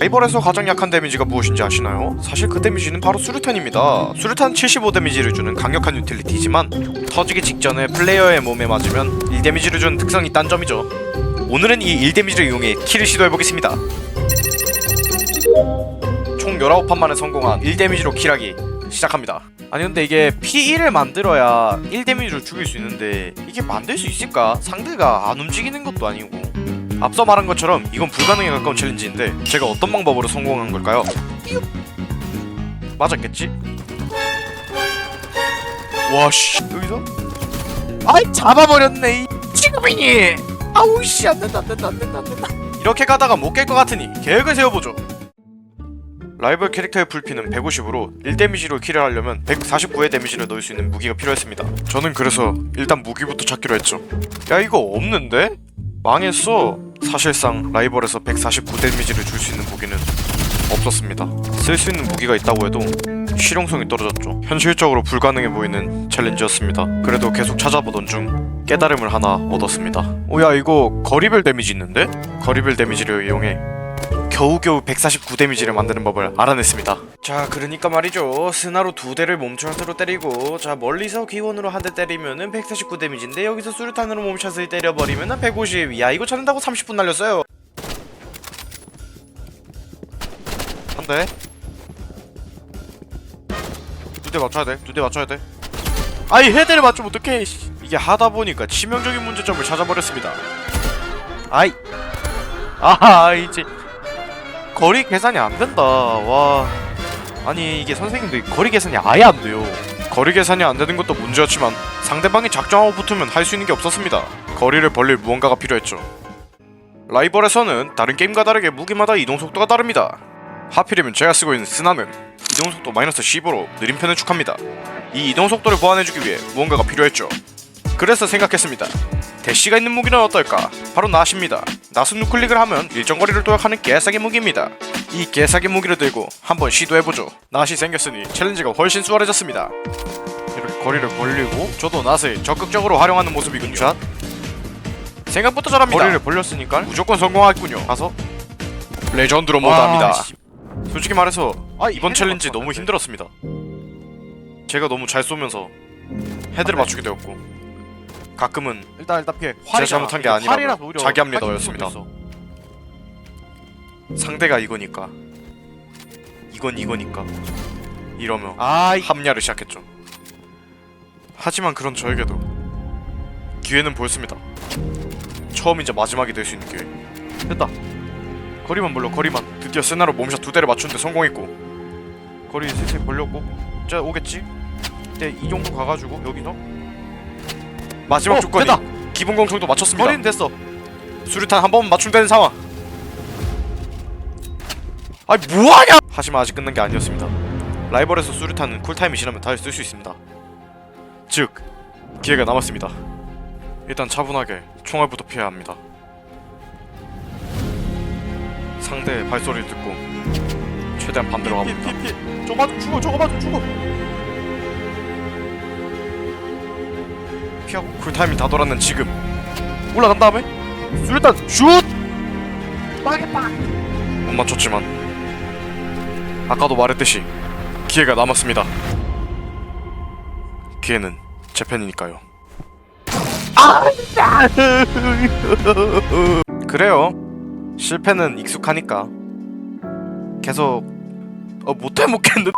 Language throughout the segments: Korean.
라이벌에서 가장 약한 데미지가 무엇인지 아시나요? 사실 그 데미지는 바로 수류탄입니다. 수류탄 75 데미지를 주는 강력한 유틸리티지만 터지기 직전에 플레이어의 몸에 맞으면 1 데미지를 주는 특성이 있다는 점이죠. 오늘은 이 1 데미지를 이용해 킬을 시도해보겠습니다. 총 19판 만에 성공한 1 데미지로 킬하기 시작합니다. 아니 근데 이게 P1을 만들어야 1 데미지를 죽일 수 있는데 이게 만들 수 있을까? 상대가 안 움직이는 것도 아니고 앞서 말한 것처럼 이건 불가능에 가까운 챌린지인데 제가 어떤 방법으로 성공한 걸까요? 맞았겠지? 와씨 여기서? 아이 잡아버렸네 이 지금이니 아우 씨 안된다 안된다 안된다 안된다 이렇게 가다가 못 깰 것 같으니 계획을 세워보죠 라이벌 캐릭터의 불피는 150으로 1데미지로 킬을 하려면 149의 데미지를 넣을 수 있는 무기가 필요했습니다 저는 그래서 일단 무기부터 찾기로 했죠 야 이거 없는데? 망했어 사실상 라이벌에서 149 데미지를 줄 수 있는 무기는 없었습니다. 쓸 수 있는 무기가 있다고 해도 실용성이 떨어졌죠. 현실적으로 불가능해 보이는 챌린지였습니다. 그래도 계속 찾아보던 중 깨달음을 하나 얻었습니다. 오야 이거 거리별 데미지 있는데? 거리별 데미지를 이용해 겨우겨우 149 데미지를 만드는 법을 알아냈습니다. 자, 그러니까 말이죠. 스나로 두 대를 몸창으로 때리고, 자 멀리서 기원으로 한 대 때리면은 149 데미지인데 여기서 수류탄으로 몸샷을 때려버리면은 150. 야, 이거 찾는다고 30분 날렸어요. 한 대. 두 대 맞춰야 돼. 두 대 맞춰야 돼. 아이 헤드를 맞추면 어떡해. 씨. 이게 하다 보니까 치명적인 문제점을 찾아버렸습니다. 아이. 아하 이제 거리 계산이 안 된다. 와. 아니 이게 선생님도 거리 계산이 아예 안 돼요. 거리 계산이 안 되는 것도 문제였지만 상대방이 작정하고 붙으면 할 수 있는 게 없었습니다. 거리를 벌릴 무언가가 필요했죠. 라이벌에서는 다른 게임과 다르게 무기마다 이동 속도가 다릅니다. 하필이면 제가 쓰고 있는 스나는 이동 속도 마이너스 15로 느린 편에 축합니다. 이 이동 속도를 보완해주기 위해 무언가가 필요했죠. 그래서 생각했습니다. 대시가 있는 무기는 어떨까? 바로 낫입니다. 낫은 우클릭을 하면 일정 거리를 도약하는 개사기 무기입니다. 이 개사기 무기를 들고 한번 시도해보죠. 낫이 생겼으니 챌린지가 훨씬 수월해졌습니다. 이렇게 거리를 벌리고 저도 낫을 적극적으로 활용하는 모습이군요. 샷. 생각보다 잘합니다. 거리를 벌렸으니까 무조건 성공하겠군요. 가서 레전드로 모드합니다. 솔직히 말해서 이번 챌린지 너무 힘들었습니다. 제가 너무 잘 쏘면서 헤드를 맞추게 되었고 가끔은 일단 일단 피해. 제가 잘못한 게 아니라 활이라서 오히려 자기 합리가 빠질 너였습니다. 수도 상대가 이거니까 이건 이거니까 이러며 있어. 아, 이... 합리화를 시작했죠. 하지만 그런 저에게도 기회는 보였습니다. 처음이자 마지막이 될 수 있는 기회. 됐다. 거리만 몰라 거리만. 드디어 세나로 몸샷 두 대를 맞추는데 성공했고 거리 슬슬 벌렸고 자 오겠지. 근데 이 정도 가가지고 여기서 마지막 어, 조건이 됐다. 기본 공청도 맞췄습니다. 거리는 됐어. 수류탄 한 번 맞추면 되는 상황. 아니 뭐하냐? 하지만 아직 끝난 게 아니었습니다. 라이벌에서 수류탄은 쿨타임이 지나면 다시 쓸 수 있습니다. 즉 기회가 남았습니다. 일단 차분하게 총알부터 피해야 합니다. 상대의 발소리를 듣고 최대한 반대로 가봅니다. 저거 맞으면 죽어. 저거 맞으면 죽어. 피하고 쿨타임이 다 돌았는 지금. 올라간 다음에? 수류탄 슛! 못 맞췄지만 아까도 말했듯이 기회가 남았습니다. 기회는 제 편이니까요. 그래요. 실패는 익숙하니까. 계속 어 못해 먹겠는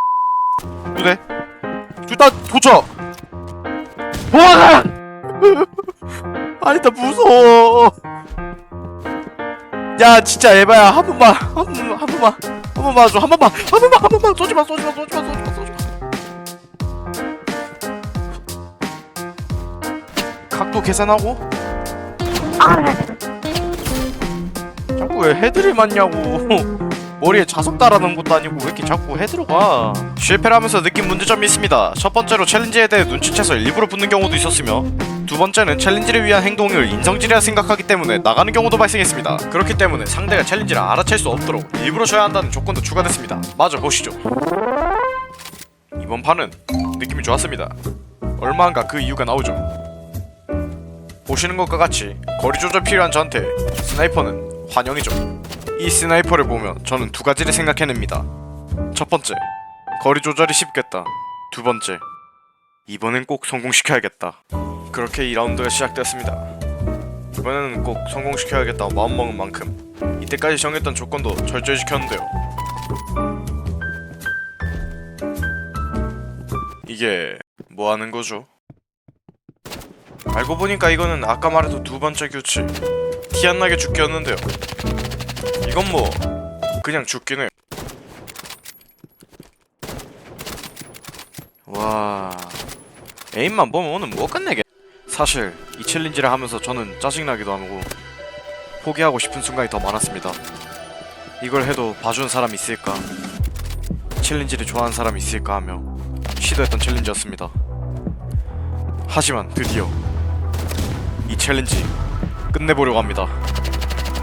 그래 일단 도착! 도망가 아니 나 무서워. 야 진짜 에바야 한 번만 한 번만 한 번만 한 번만 줘한 번만 한 번만 한 번만 쏘지마 쏘지마 쏘지마 쏘지마 쏘지마. 각도 계산하고. 자꾸 왜 헤드를 맞냐고 머리에 자석 달아놓은 것도 아니고 왜 이렇게 자꾸 헤드로 가? 실패를 하면서 느낀 문제점이 있습니다. 첫 번째로 챌린지에 대해 눈치채서 일부러 붙는 경우도 있었으며 두 번째는 챌린지를 위한 행동을 인성질이라 생각하기 때문에 나가는 경우도 발생했습니다. 그렇기 때문에 상대가 챌린지를 알아챌 수 없도록 일부러 져야 한다는 조건도 추가됐습니다. 마저 보시죠. 이번 판은 느낌이 좋았습니다. 얼마 안가 그 이유가 나오죠. 보시는 것과 같이 거리 조절 필요한 저한테 스나이퍼는 환영이죠. 이 스나이퍼를 보며 저는 두 가지를 생각해냅니다. 첫 번째, 거리 조절이 쉽겠다. 두 번째, 이번엔 꼭 성공시켜야겠다. 그렇게 2라운드가 시작되었습니다. 이번에는 꼭 성공시켜야겠다 마음먹은 만큼 이때까지 정했던 조건도 철저히 지켰는데요. 이게 뭐 하는 거죠? 알고 보니까 이거는 아까 말했던 두 번째 규칙 티 안 나게 죽기였는데요. 이건 뭐 그냥 죽긴 해요. 와 에임만 보면 오늘 뭐 끝내게? 사실 이 챌린지를 하면서 저는 짜증나기도 하고 포기하고 싶은 순간이 더 많았습니다. 이걸 해도 봐주는 사람이 있을까? 챌린지를 좋아하는 사람이 있을까 하며 시도했던 챌린지였습니다. 하지만 드디어 이 챌린지 끝내보려고 합니다.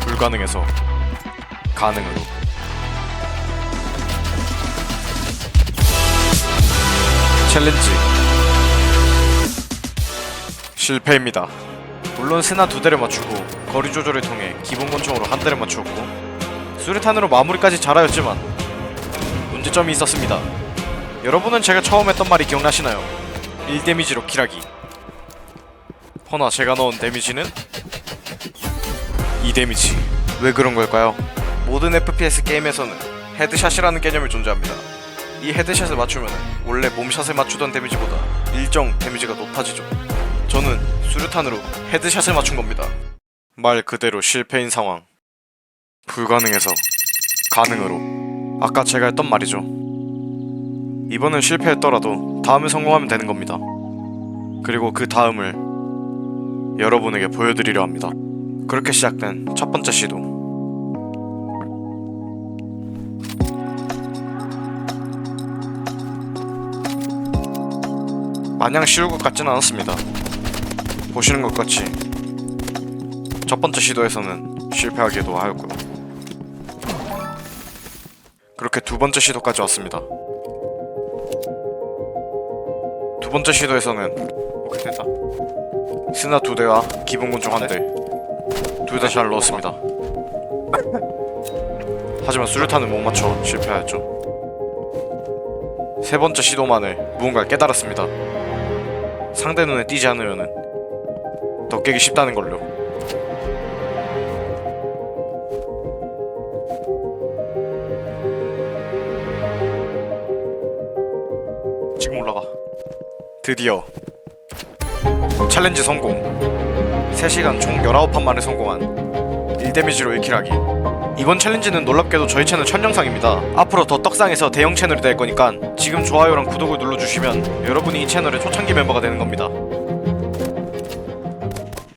불가능해서 가능으로. 챌린지 실패입니다. 물론 스나 두 대를 맞추고 거리 조절을 통해 기본 권총으로 한 대를 맞추었고 수류탄으로 마무리까지 잘하였지만 문제점이 있었습니다. 여러분은 제가 처음 했던 말이 기억나시나요? 1데미지로 킬하기. 허나 제가 넣은 데미지는 2데미지. 왜 그런 걸까요? 모든 FPS 게임에서는 헤드샷이라는 개념이 존재합니다. 이 헤드샷을 맞추면 원래 몸샷을 맞추던 데미지보다 일정 데미지가 높아지죠. 저는 수류탄으로 헤드샷을 맞춘 겁니다. 말 그대로 실패인 상황. 불가능해서 가능으로. 아까 제가 했던 말이죠. 이번은 실패했더라도 다음에 성공하면 되는 겁니다. 그리고 그 다음을 여러분에게 보여드리려 합니다. 그렇게 시작된 첫 번째 시도. 마냥 쉬울 것 같지는 않았습니다. 보시는 것 같이 첫 번째 시도에서는 실패하기도 하였고요. 그렇게 두 번째 시도까지 왔습니다. 두 번째 시도에서는 오케이 됐다. 스나 두 대와 기본 권총 한 대. 둘 다 잘 넣었습니다. 하지만 수류탄을 못 맞춰 실패하였죠. 세 번째 시도 만에 무언가를 깨달았습니다. 상대 눈에 띄지 않으면은 더 깨기 쉽다는 걸요. 지금 올라가. 드디어 챌린지 성공. 3시간 총 19판 만에 성공한 1데미지로 1킬하기. 이번 챌린지는 놀랍게도 저희 채널 첫 영상입니다. 앞으로 더 떡상해서 대형 채널이 될 거니까 지금 좋아요랑 구독을 눌러주시면 여러분이 이 채널의 초창기 멤버가 되는 겁니다.